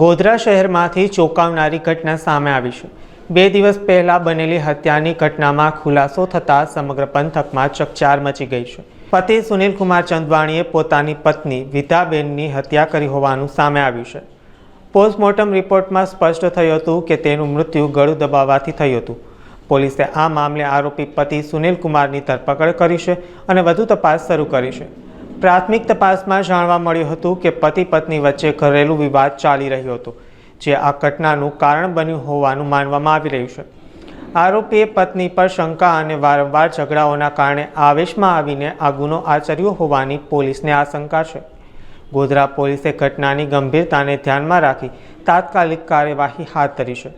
ગોધરા શહેરમાંથી ચોંકાવનારી ઘટના સામે આવી છે. બે દિવસ પહેલા બનેલી હત્યાની ઘટનામાં ખુલાસો થતાં સમગ્ર પંથકમાં ચકચાર મચી ગઈ છે. પતિ સુનિલ કુમાર ચંદવાણીએ પોતાની પત્ની વિધાબેનની હત્યા કરી હોવાનું સામે આવ્યું છે. પોસ્ટમોર્ટમ રિપોર્ટમાં સ્પષ્ટ થયું હતું કે તેનું મૃત્યુ ગળું દબાવવાથી થયું હતું. પોલીસે આ મામલે આરોપી પતિ સુનિલ કુમારની ધરપકડ કરી છે અને વધુ તપાસ શરૂ કરી છે. પ્રાથમિક તપાસમાં જાણવા મળ્યું હતું કે પતિ પત્ની વચ્ચે ઘરેલું વિવાદ ચાલી રહ્યો હતો, જે આ ઘટનાનું કારણ બન્યું હોવાનું માનવામાં આવી રહ્યું છે. આરોપીએ પત્ની પર શંકા અને વારંવાર ઝઘડાઓના કારણે આવેશમાં આવીને આ ગુનો આચર્યો હોવાની પોલીસને આશંકા છે. ગોધરા પોલીસે ઘટનાની ગંભીરતાને ધ્યાનમાં રાખી તાત્કાલિક કાર્યવાહી હાથ ધરી છે.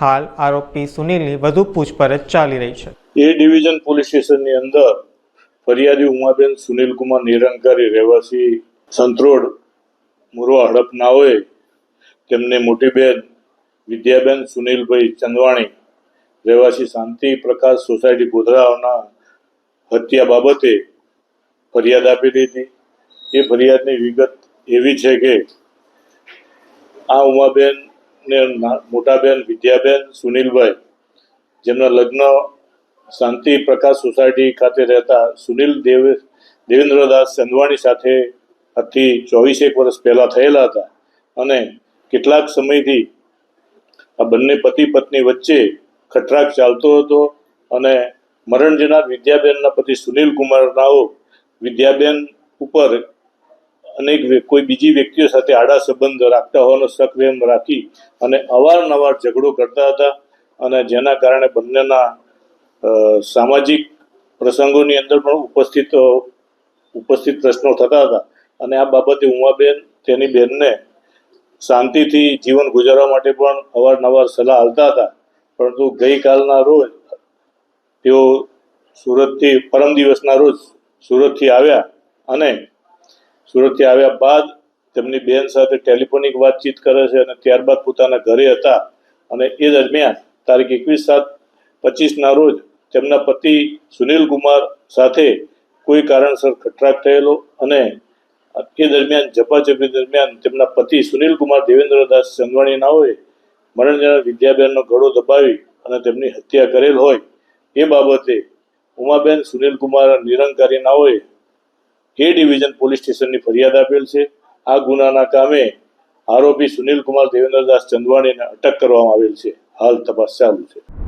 હાલ આરોપી સુનિલની વધુ પૂછપરછ ચાલી રહી છે. એ ડિવિઝન પોલીસ સ્ટેશનની અંદર ફરિયાદી ઉમાબેન સુનિલકુમાર નિરંકારી રહેવાસી સંતરોડ મુરવા હડપનાઓએ તેમને મોટી બેન વિદ્યાબેન સુનિલભાઈ ચંદવાણી, રહેવાસી શાંતિ પ્રકાશ સોસાયટી ગોધરાઓના હત્યા બાબતે ફરિયાદ આપેલી હતી એ ફરિયાદની વિગત એવી છે કે આ ઉમાબેન ને મોટાબેન મોટા બેન વિદ્યાબેન સુનિલભાઈ, જેમના લગ્ન શાંતિ પ્રકાશ સોસાયટી ખાતે રહેતા સુનિલ દેવ દેવેન્દ્રદાસ ચંદવાણી સાથે આજથી ચોવીસેક વર્ષ પહેલાં થયેલા હતા અને કેટલાક સમયથી આ બંને પતિ પત્ની વચ્ચે ખટરાક ચાલતો હતો અને મરણ જનાર વિદ્યાબેનના પતિ સુનિલ કુમારનાઓ વિદ્યાબેન ઉપર અનેક કોઈ બીજી વ્યક્તિઓ સાથે આડા સંબંધ રાખતા હોવાનો વેમ રાખી અને અવારનવાર ઝઘડો કરતા હતા અને જેના કારણે બંનેના સામાજિક પ્રસંગોની અંદર પણ ઉપસ્થિત ઉપસ્થિત પ્રશ્નો થતા હતા. અને આ બાબતે ઉમાબેન, તેની બેનને શાંતિથી જીવન ગુજારવા માટે પણ અવારનવાર સલાહ આપતા હતા. પરંતુ ગઈકાલના રોજ તેઓ સુરતથી, પરમ દિવસના રોજ સુરતથી આવ્યા અને સુરતથી આવ્યા બાદ તેમની બેન સાથે ટેલિફોનિક વાતચીત કરે છે અને ત્યારબાદ પોતાના ઘરે હતા. અને એ દરમિયાન તારીખ એકવીસ સાત પચીસના રોજ તેમના પતિ સુનિલ કુમાર સાથે કોઈ કારણસર ખટરાક થયેલો અને એ દરમિયાન, ઝપાઝપી દરમિયાન તેમના પતિ સુનિલ કુમાર, દેવેન્દ્રદાસ ચંદવાણી નાઓએ મરણજના વિદ્યાબેનનો ગળો દબાવી અને તેમની હત્યા કરેલ હોય એ બાબતે ઉમાબેન સુનિલ કુમાર નિરંકારી નાઓએ એ ડિવિઝન પોલીસ સ્ટેશનની ફરિયાદ આપેલ છે. આ ગુનાના કામે આરોપી સુનિલ કુમાર, દેવેન્દ્રદાસ ચંદવાણીને અટક કરવામાં આવેલ છે. હાલ તપાસ ચાલુ છે.